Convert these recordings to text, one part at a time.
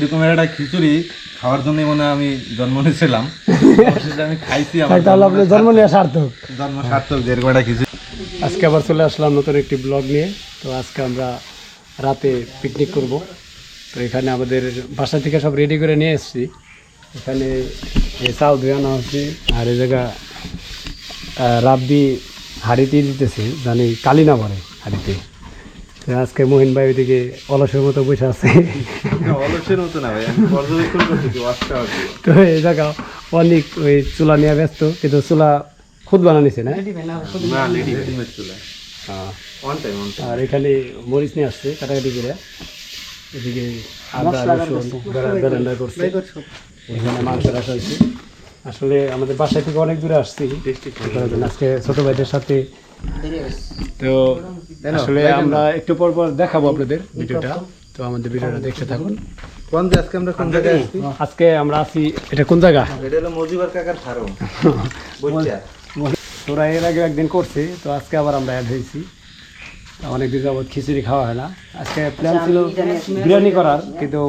এইরকম একটা খিচুড়ি খাওয়ার জন্যই মনে আমি জন্ম নিয়েছিলাম। আমি খাইছি আমার তাহলে আপনার জন্ম নিয়ে সার্থক। জন্ম সার্থক যে এরকম একটা খিচুড়ি। আজকে আবার চলে আসলাম নতুন একটি ব্লগ নিয়ে। তো আজকে আমরা রাতে পিকনিক করব। তো এখানে আমাদের বাসা থেকে সব রেডি করে নিয়ে এসেছি। এখানে এই চাল ধুয়ে আনা হচ্ছে আর এ জায়গা রাব্বি হাড়িতে দিতেছে জানি কালি না পড়ে হাড়িতে আজকে মোহিন ভাই ওইদিকে অলসের মতো বসে আছে। অলসের মতো না ভাই আমি পর্যবেক্ষণ করতেছি তো এই জায়গা অনেক ওই চুলা নিয়ে ব্যস্ত কিন্তু চুলা খুদ বানানিছে না? না রেডিমেড চুলা। হ্যাঁ। আর এখানে মরিচ নিয়ে আসছে কাটাকাটি করে। এদিকে আদা রসুন বেরেন্ডা করছে। এখানে মাংস রাখা হয়েছে। আসলে আমাদের বাসা থেকে অনেক দূরে আসছি। আজকে ছোট ভাইদের সাথে তো আসলে আমরা একটু পর পর দেখাবো আপনাদের ভিডিওটা। তো? আমাদের ভিডিওটা দেখতে থাকুন। কোন আজকে আমরা কোন জায়গায় আসছি? আজকে আমরা আছি এটা কোন জায়গা? এটা হলো মজিবার কাকার ফার্ম। বুঝছা তোরা এর আগে একদিন করছে তো আজকে আবার আমরা অ্যাড হয়েছি। অনেক দিন যাবত খিচুড়ি খাওয়া হয় না। আজকে প্ল্যান ছিল বিরিয়ানি করার কিন্তু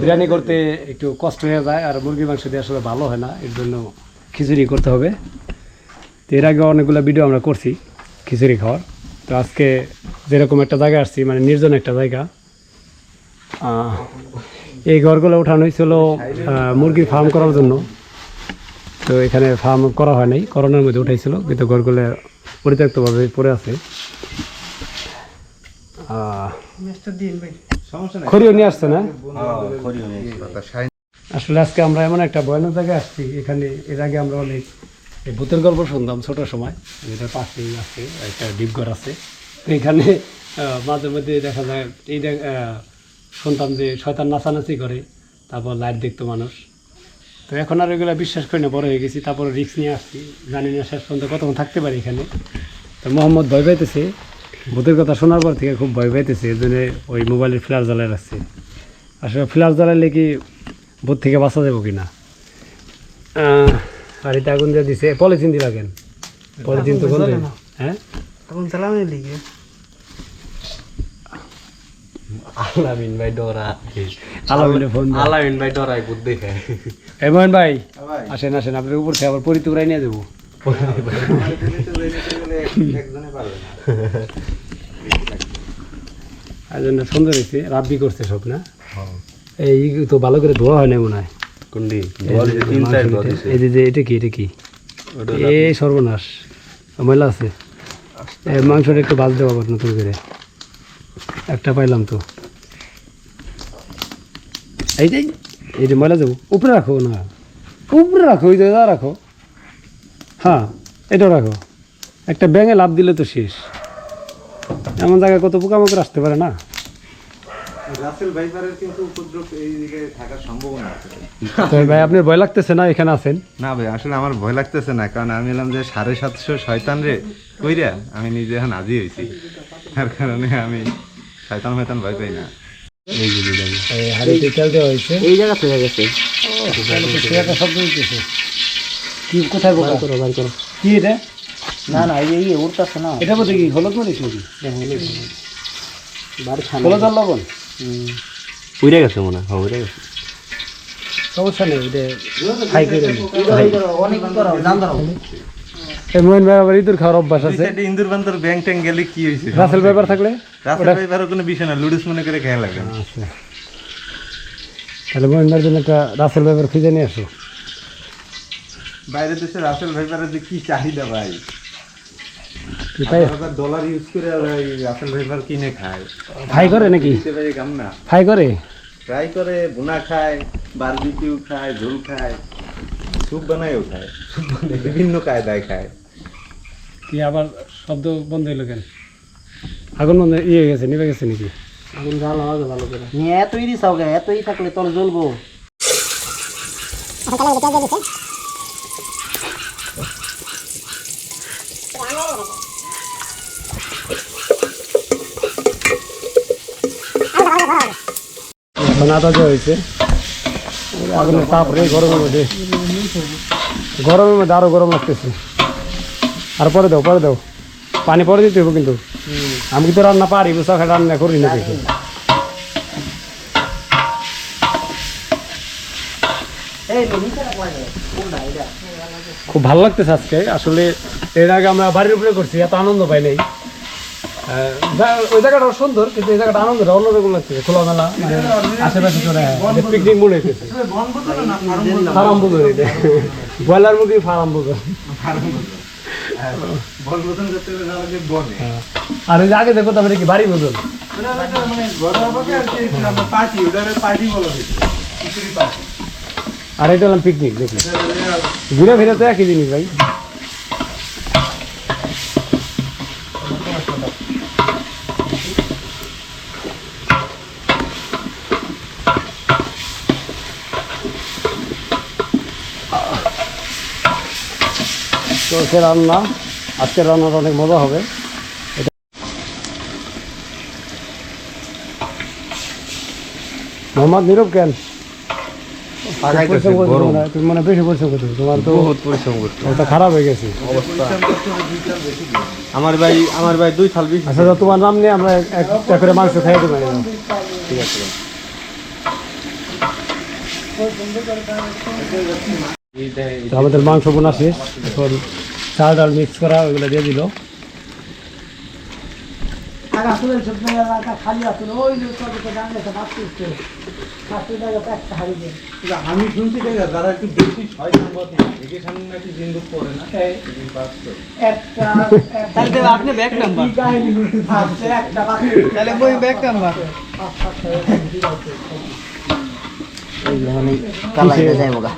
বিরিয়ানি করতে একটু কষ্ট হয়ে যায় আর মুরগি মাংস দিয়ে আসলে ভালো হয় না এর জন্য খিচুড়ি করতে হবে। তো এর আগে অনেকগুলো ভিডিও আমরা করছি খিচুড়ি খাওয়ার। তো আজকে যেরকম একটা জায়গায় আসছি মানে নির্জন একটা জায়গা এই ঘরগুলো উঠানো হয়েছিল মুরগির ফার্ম করার জন্য। তো এখানে ফার্ম করা হয় নাই করোনার মধ্যে উঠাইছিল কিন্তু ঘরগুলো পরিত্যক্তভাবে পড়ে আছে। খড়িও নিয়ে আসছে না? আসলে আজকে আমরা এমন একটা ভয়ানক জায়গায় আসছি এখানে এর আগে আমরা অনেক এই ভূতের গল্প শুনতাম ছোট সময়। যেটা পাশেই আছে, একটা ডিপঘর আছে। এখানে মাঝে মধ্যে দেখা যায়, এই শুনতাম যে শয়তান নাচানাচি করে, তারপর লাইট দেখতো মানুষ। তো এখন আর এগুলো বিশ্বাস করি না, বড় হয়ে গেছি, তারপর রিক্স নিয়ে আসছি। জানি না শেষ পর্যন্ত কতক্ষণ থাকতে পারি এখানে। তো মোহাম্মদ ভয় পাইতেছে। ভূতের কথা শোনার পর থেকে খুব ভয় পাইতেছে, এই জন্য ওই মোবাইলের ফ্ল্যাশ জ্বালায় রাখছে। আসলে ফ্ল্যাশ জ্বালাইলে কি ভূত থেকে বাঁচা যাব কি না বাড়িতে আগুন দিয়ে দিছে পলিথিন দিলা কেন? পলিথিন তো বন্ধ হ্যাঁ? তখন চালানো লিগে আলামিন ভাই ডরা। আলামিনে ফোন আলামিন ভাই ডরাই বুদ্ধি খায় এই ভাই ভাই। আসেন আসেন আপনার উপর থেকে আবার পরিতে উড়াই নিয়ে আর জন্য সুন্দর হয়েছে রাব্বি করছে সব না? এই তো ভালো করে ধোয়া হয় না মনে হয়। কোনটি তিন চার এই যে যে এটা কি এটা কি? এই সর্বনাশ। ময়লা আছে। মাংসটা একটু বাজ আবার নতুন করে একটা পাইলাম তো। এই যে এই যে ময়লা যাব উপরে রাখো না। উপরে রাখো ওই জায়গা রাখো। হ্যাঁ এটাও রাখো। একটা ব্যাঙে লাভ দিলে তো শেষ। এমন জায়গায় কত পোকামাকড় আসতে পারে না। রাসেল ভাইপারের কিন্তু উপদ্রব এই দিকে থাকার সম্ভাবনা আছে। তো ভাই আপনার ভয় লাগতেছে না এখানে আছেন? না ভাই আসলে আমার ভয় লাগতেছে না কারণ আমি এলাম যে সাড়ে সাতশো শয়তান রে কইরা আমি নিজে এখন হাজি হয়েছি তার কারণে আমি শয়তান শয়তান ভয় পাই না। হাড়িতে তেল দেওয়া হয়েছে। এই জায়গা থেকে গেছে। একটা শব্দ হইতেছে কি কোথায় করো বার করো। কি এটা? না না এই না। এটা বলতে কি হলুদ মরিচ নাকি হলুদ আর লবণ? উড়ে গেছে মনে হয় হ্যাঁ, উড়ে গেছে সমস্যা নেই এটা খাই করে নিই। অনেক করো জান ধরো এই মোহন ভাই আবার ইঁদুর খাওয়ার অভ্যাস আছে ইন্দুর বান্দর ব্যাং ট্যাং গেলে কি হয়েছে রাসেল ব্যাপার থাকলে রাসেল ভাইপারও কোনো বিষয় না লুডুস মনে করে খেয়া লাগে আচ্ছা তাহলে মোহন ভাইয়ের জন্য একটা রাসেল ব্যাপার খুঁজে নিয়ে আসো বাইরের দেশে রাসেল ভাইপারের যে কি চাহিদা ভাই কি তাই ডলার ইউজ করে রাসেল ভাইপার কিনে খায়। ফ্রাই করে নাকি? না। ফ্রাই করে? ফ্রাই করে বোনা খায় বারবিকিউ খায় ঝোল খায় স্যুপ বানায়ও খায় বিভিন্ন কায়দায় খায়। কি আবার শব্দ বন্ধ হইল কেন? আগুন বন্ধ ইয়ে গেছে নিভে গেছে নাকি? আগুন জ্বালা হবে ভালো করে। এতই গে এতই থাকলে তোর জ্বলবো। দেওয়া হয়েছে তাপ রে গরমের মধ্যে। গরমের মধ্যে আরও গরম লাগতেছে। আর পরে দাও পরে দাও। পানি পরে দিতে হবে কিন্তু। আমি তো রান্না পারি বুঝা রান্না করি না দেখি? খুব ভালো লাগতেছে আজকে। আসলে এর আগে আমরা বাড়ির উপরে করছি, এত আনন্দ পাই নাই। ওই জায়গাটা সুন্দর কিন্তু এই জায়গাটা আনন্দ অন্যরকম লাগতেছে খোলামেলা মানে আশেপাশে চলে পিকনিক মনে হইতেছে ফার্ম বুঝো ব্রয়লার মুরগি ফার্ম লাগে বনে আর ওই আগে দেখো তারপরে কি বাড়ি একটা মানে আর এটা হলাম পিকনিক দেখি। ঘুরে ফিরে তো একই জিনিস ভাই। সে রান্না আজকের রান্নাটা অনেক মজা হবে। মোহাম্মদ নীরব কেন? তুমি মানে বেশি পরিশ্রম তোমার তো বহুত পরিশ্রম করতে খারাপ হয়ে গেছে। আমার ভাই আমার ভাই দুই সাল বেশি আচ্ছা তোমার নাম নিয়ে আমরা এক- একটা করে মাংস খাই দেবো। ঠিক আছে। আমাদের মাংস বোনা শেষ। এখন চাল ডাল মিক্স করা ওইগুলো দিয়ে দিল। আমি শুনছি যারা একটু বেশি আপনি ব্যাক নাম্বার তাহলে বই ব্যাক নাম্বার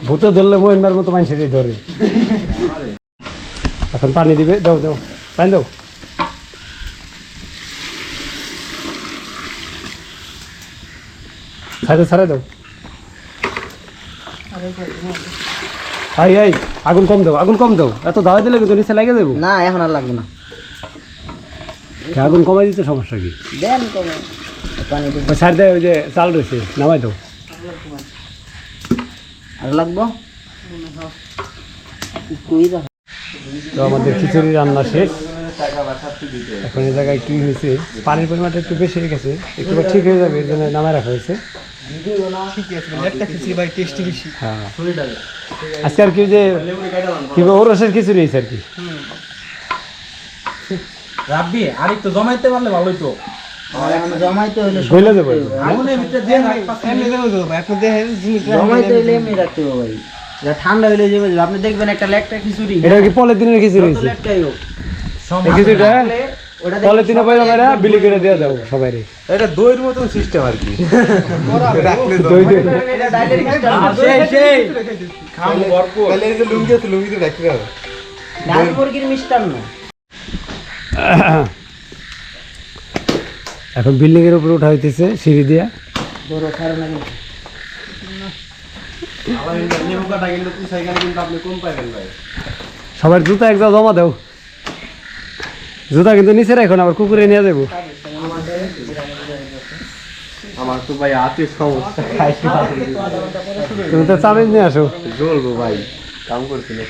ভূতে ধরলে মহিনার মতো মানুষেরই ধরে। এখন পানি দিবে দাও দাও পানি দাও। ছাড়ে ছাড়ে দাও। হাই হাই আগুন কম দাও আগুন কম দাও। এত দাওয়াই দিলে কিন্তু নিচে লাগে দেবো। না এখন আর লাগবে না। আগুন কমাই দিতে সমস্যা কি? দেন কমে। পানি দিন ওই দেয় ওই যে চাল রয়েছে নামাই দাও। আর লাগবো? কুই তো আমাদের খিচুড়ি রান্না শেষ। এখন এই জায়গায় কি হয়েছে? পানির পরিমাণটা একটু বেশি হয়ে গেছে একটু ঠিক হয়ে যাবে এর জন্য নামায় রাখা হয়েছে। হ্যাঁ। আজকে আর কি যে কি ওরসের খিচুড়ি হয়েছে আর কি? রাব্বি আর একটু জমাইতে পারলে ভালোই তো জমাইতে মিনিট। জমাইতে এমনি রাখতে হবে ভাই। এটা ঠান্ডা হইলে যাবে আপনি দেখবেন একটা লেকটা খিচুড়ি। এটা কি পলের দিনের খিচুড়ি লেকটাই হোক। খিচুড়িটা পাইলে বিলি করে দিয়ে দাও সবাই এটা দইয়ের মতন সিস্টেম আর কি। দই। দই। দিয়ে এটা ডাইরেক্ট সেই, সেই। খাম ভরপুর। তাহলে এই যে লুঙ্গি আছে লুঙ্গিতে রাখতে হবে। ডাল মুরগির মিষ্টান্ন। এখন বিল্ডিং এর উপরে উঠা হইতেছে সিঁড়ি দিয়া। বড় কারণ আগে লেবু কাটা কিন্তু পুষাই গেলে কিন্তু আপনি কম পাইবেন ভাই সবার জুতা একদম জমা দেও। জুতা কিন্তু নিচে রাখো না আবার কুকুরে নিয়ে দেবো আমার তো ভাই হাতে সমস্যা। তুমি তো চামিচ নিয়ে আসো। জ্বলবো ভাই কাম করছি না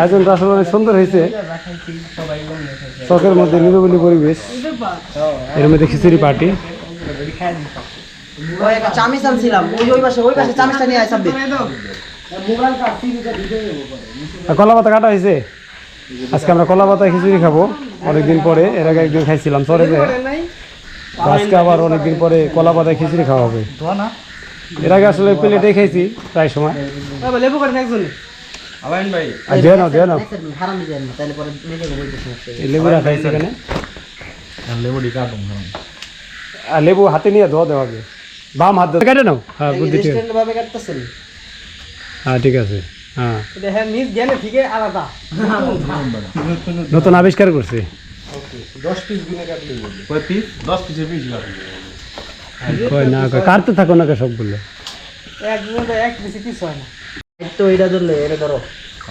আয়োজনটা আসলে অনেক সুন্দর হয়েছে। চকের মধ্যে নিরবলি পরিবেশ। এর মধ্যে খিচুড়ি পার্টি চামিচ আনছিলাম। ওই ওই পাশে ওই পাশে চামিচটা নিয়ে কলা পাতা কাটা হয়েছে? আজকে আমরা কলা পাতা খিচুড়ি খাব। অনেকদিন পরে এর আগে একদিন খাইছিলাম সরে যে। আজকে আবার অনেকদিন পরে কলা পাতায় খিচুড়ি খাওয়া হবে। এর আগে আসলে প্লেটে খাইছি প্রায় সময়। লেবু লেবু হাতে নিয়ে ধোয়া দেওয়া হবে। বাম হাত দিয়ে কেটে নাও? হ্যাঁ বুদ্ধি ঠিক আছে। ভাবে কাটতেছেন। হ্যাঁ ঠিক আছে। হ্যাঁ। দেখেন নিজ জ্ঞানে ঠিক আলাদা। নতুন আবিষ্কার করছে। কয় পিস দশ পিসের পিস লাগবে কয় না কয় কাটতে থাকো না কে সবগুলো। তো এটা ধরলে এটা ধরো।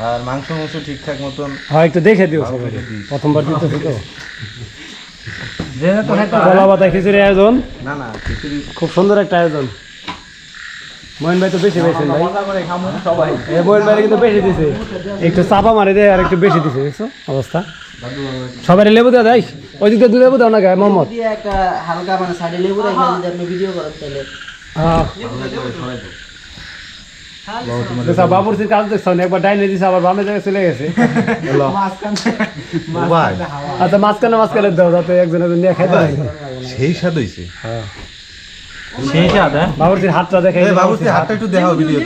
আর মাংস মাংস ঠিকঠাক মতন হ্যাঁ একটু দেখে দিও সবাই। প্রথমবার দিতেছি তো? কলা পাতা খিচুড়ি আয়োজন? না না খিচুড়ি খুব সুন্দর একটা আয়োজন। মোহন ভাই তো বেশি পেয়েছেন ভাই এই মোহন ভাই কিন্তু বেশি দিছে। একটু চাপা মারে দেয় আর একটু বেশি দিছে দেখছ অবস্থা। সবাই লেবু দেওয়া দেয় ওই দিকে লেবু দাও না গায়ে মোহাম্মদ? হালকা মানে সাইডে লেবু রেখে যদি আপনি ভিডিও করেন তাহলে। হ্যাঁ। কাজ দেখছ একবার ডাইনে দিছে আবার বামে জায়গায় চলে গেছে। আচ্ছা মাঝখানে মাঝখানে দাও যাতে একজন একজন নিয়ে খাইতে সেই স্বাদ হইছে। সেই স্বাদ হ্যাঁ? হাতটা দেখে এই হাতটা একটু দেখাও ভিডিওতে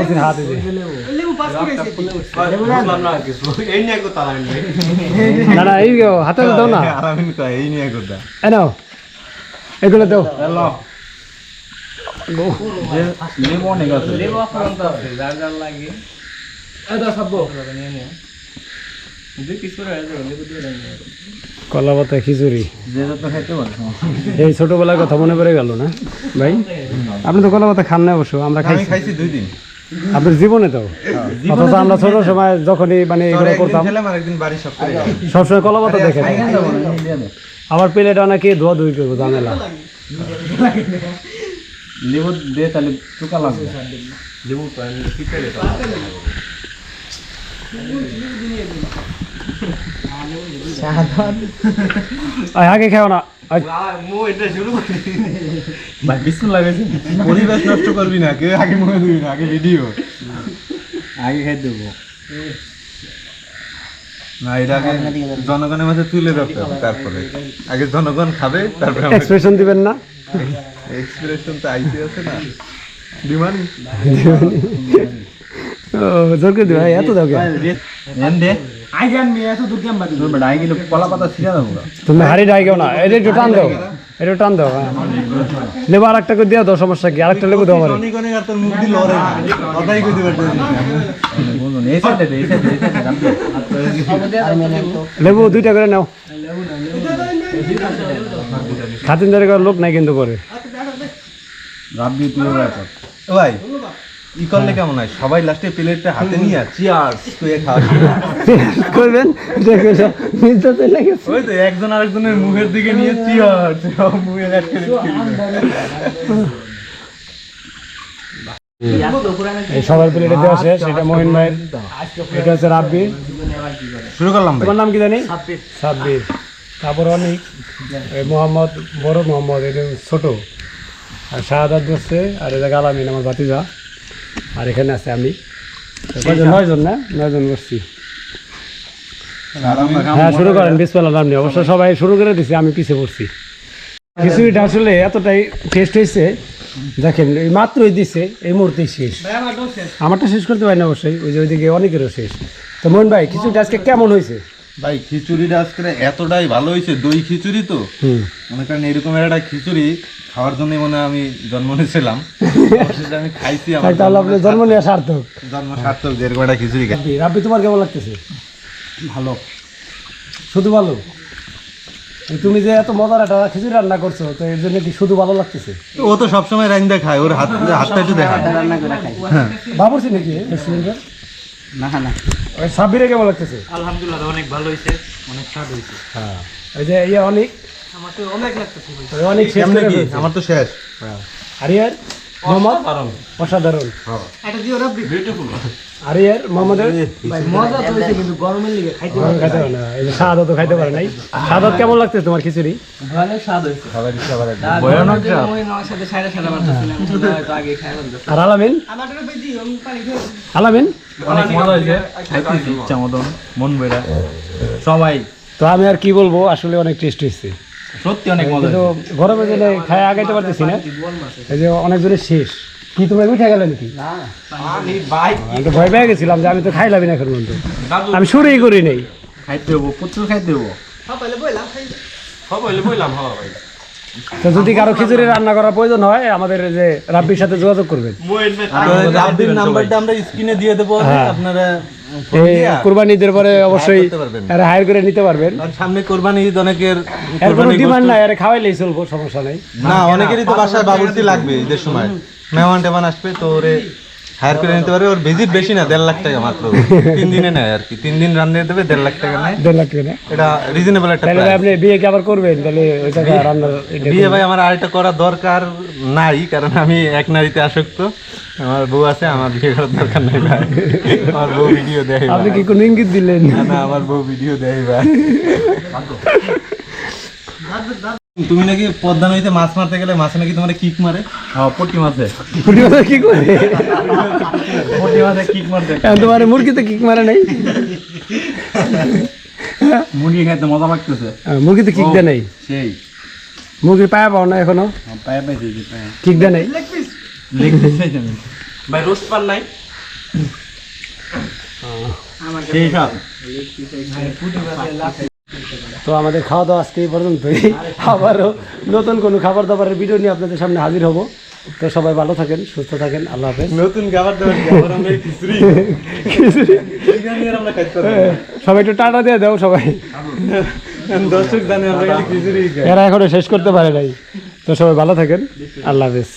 এই হাত না না না এই হাতে দাও না। এই নিয়ে কথা। এগুলো দাও। লেবু অনেক আছে কলা পাতা খিচুড়ি। এই ছোটবেলার কথা মনে পড়ে গেল না? ভাই আপনি তো কলা পাতা খান না অবশ্য আমরা আমি খাইছি দুই দিন। আপনার জীবনে তো? অথচ আমরা ছোট সময় যখনই মানে এগুলো করতাম। সবসময় কলা পাতা দেখে আবার প্লেট অনেকে ধোয়া ধুই করব ঝামেলা। লেবু দে তাহলে চুকা লাগবে। আয়, আগে খাও না। পরিবেশ নষ্ট করবি না কেউ আগে মনে দিবি না আগে ভিডিও আগে খাই দেবো। না এটা আগে জনগণের মাঝে তুলে রাখতে হবে তারপরে। আগে জনগণ খাবে তারপরে এক্সপ্রেশন দিবেন না। এক্সপ্রেশন তো আইসি আছে না। ডিমান্ড ও, জোর করে দিবে এত দাও কেন? এন দে। আইগান মেয়ে এত দূর বাড়ি আই গেলে কলা পাতা ছিঁড়া দেবো তুমি হাড়ি ডাই কেউ না এটা একটু টান দাও এটা টান দাও হ্যাঁ। লেবু আর একটা করে দিয়ে দাও সমস্যা কি? আরেকটা লেবু দাও আমার। আর তোর মুখ দিয়ে লড়ে কথাই কইতে পারতেছিস না বলুন এই সাইডে দে এই সাইডে এই সাইডে লেবু দুইটা করে নাও। খাতিনদারি করার লোক নাই কিন্তু করে রাব্বি তুই ব্যাপার ভাই ই করলে কেমন হয়? সবাই লাস্টে প্লেটটা হাতে নিয়ে চিয়ার্স কইয়ে খাওয়া করবেন? দেখো সব মিলতে তো ওই তো একজন আরেকজনের মুখের দিকে নিয়ে চিয়ার্স মুখের একটা সবার প্লেটে দেওয়া শেষ এটা মহিন ভাইয়ের। এটা হচ্ছে রাব্বি। শুরু করলাম তোমার নাম কি জানি? সাব্বির। তারপর অনেক মোহাম্মদ বড় মোহাম্মদ এটা ছোট। আর শাহাদাত বসছে আর এটা গালামিন আমার ভাতিজা আর এখানে আছে আমি? নয়জন না? নয়জন বসছি। হ্যাঁ শুরু করেন বিসমেল্লাহ নাম নিয়ে। অবশ্য সবাই। শুরু করে দিছে আমি পিছিয়ে পড়ছি। খিচুড়িটা আসলে এতটাই টেস্ট হয়েছে দেখেন এই মাত্রই দিছে এই মুহূর্তেই শেষ। আমারটা শেষ করতে পারি না অবশ্যই ওই যে ওইদিকে অনেকেরও শেষ। তো মোহন ভাই খিচুড়িটা আজকে কেমন হয়েছে? ভাই খিচুড়িটা আজকে এতটাই ভালো হয়েছে দই খিচুড়ি তো। মনে করেন এরকমের একটা খিচুড়ি খাওয়ার জন্য মনে হয় আমি জন্ম নিয়েছিলাম। আমি খাইছি আমার তাহলে আপনার জন্ম নেওয়া সার্থক। জন্ম সার্থক যে এরকম একটা খিচুড়ি খাই। রাব্বি তোমার কেমন লাগতেছে? ভালো। শুধু ভালো? তুমি যে এত মজার একটা খিচুড়ি রান্না করছ তো এর জন্য কি শুধু ভালো লাগতেছে? ও তো সবসময় রাইন্দা খায় ওর হাত হাতটা একটু দেখায় বাবুরছি নাকি না না। সাব্বিরে কেমন লাগতেছে আলহামদুলিল্লাহ অনেক ভালো হয়েছে অনেক স্বাদ হয়েছে হ্যাঁ ওই যে ইয়ে অনেক। আমার তো অনেক লাগতেছে অনেক শেষ। আমার তো শেষ। আরিয়ার? মোহাম্মদ অসাধারণ। মোহাম্মদের তো গরমের লিগে খাইতে পারে না। এই যে শাহাদত তো খাইতে পারে নাই। কেমন লাগতেছে তোমার খিচুড়ি? আর আলামিন? অনেক মজা হয়েছে। খাইতেছি ইচ্ছা মতন। মন বইরা সবাই। তো আমি আর কি বলব আসলে অনেক টেস্ট হয়েছে। সত্যি অনেক মজা কিন্তু হয়েছে। গরমের খায় আগাইতে পারতেছি না। এই যে শেষ। কি তোমরা উঠে গেলে নাকি? আমি তো ভয় পেয়ে গেছিলাম যে আমি তো খাইলাম না এখন পর্যন্ত। আমি শুরুই করি নাই। খাইতে হব প্রচুর খাইতে হব। হ্যাঁ বললাম হ্যাঁ ভাই। তো যদি কারও খিচুড়ি রান্না করার প্রয়োজন হয় আমাদের যে রাব্বির সাথে যোগাযোগ করবেন। রাব্বির নাম্বারটা আমরা স্ক্রিনে দিয়ে দেবো হ্যাঁ। আপনারা কুরবানি ঈদের পরে অবশ্যই হায়ার করে নিতে পারবেন। আর সামনে কোরবানি ঈদ অনেকের এর কোনো ডিমান্ড নাই এর খাওয়াইলেই চলবো সমস্যা নাই। না অনেকেরই তো বাসায় বাবুর্চি লাগবে ঈদের সময়। মেহমান টেমান আসবে তো ওরে হায়ার করে নিতে পারে ওর ভিজিট বেশি না দেড় লাখ টাকা মাত্র। তিন দিনে নেয় আর কি তিন দিন রান্না দেবে দেড় লাখ টাকা নেয়। দেড় লাখ টাকা এটা রিজনেবল একটা তাহলে আপনি বিয়ে কি আবার করবেন? তাহলে ওই টাকা রান্নার বিয়ে ভাই আমার আরেকটা করা দরকার নাই কারণ আমি এক নারীতে আসক্ত। আমার বউ আছে আমার বিয়ে করার দরকার নাই ভাই। আমার বউ ভিডিও দেয় আপনি কি কোনো ইঙ্গিত দিলেন? না না আমার বউ ভিডিও দেয় ভাই। তুমি নাকি পদ্মা নদীতে মাছ মারতে গেলে মাছে নাকি তোমার কিক মারে? হ্যাঁ পটি মাছে। পুটি মাছে কি করে পটি মাছে কিক মারতে। তোমার মুরগিতে কিক মারে নাই? মুরগি খাইতে মজা লাগতেছে। আহ, মুরগিতে কিক দেয় নাই? সেই। মুরগির পায়া পাও না এখনও? পায়ে পাইছে কিক দেয় নাই? লিখতেছে আমি। ভাই রোস্ট পান নাই? সেই সব। তো আমাদের খাওয়া দাওয়া আজকে এই পর্যন্তই। আবারও নতুন কোনো খাবার দাবারের ভিডিও নিয়ে আপনাদের সামনে হাজির হব। তো সবাই ভালো থাকেন সুস্থ থাকেন আল্লাহ হাফেজ। নতুন খাবার দাবার খিচুড়ি। পারব সবাই একটু টাটা দিয়ে দাও সবাই। দর্শক জানে এরা এখনও শেষ করতে পারে নাই। তো সবাই ভালো থাকেন আল্লাহ হাফেজ।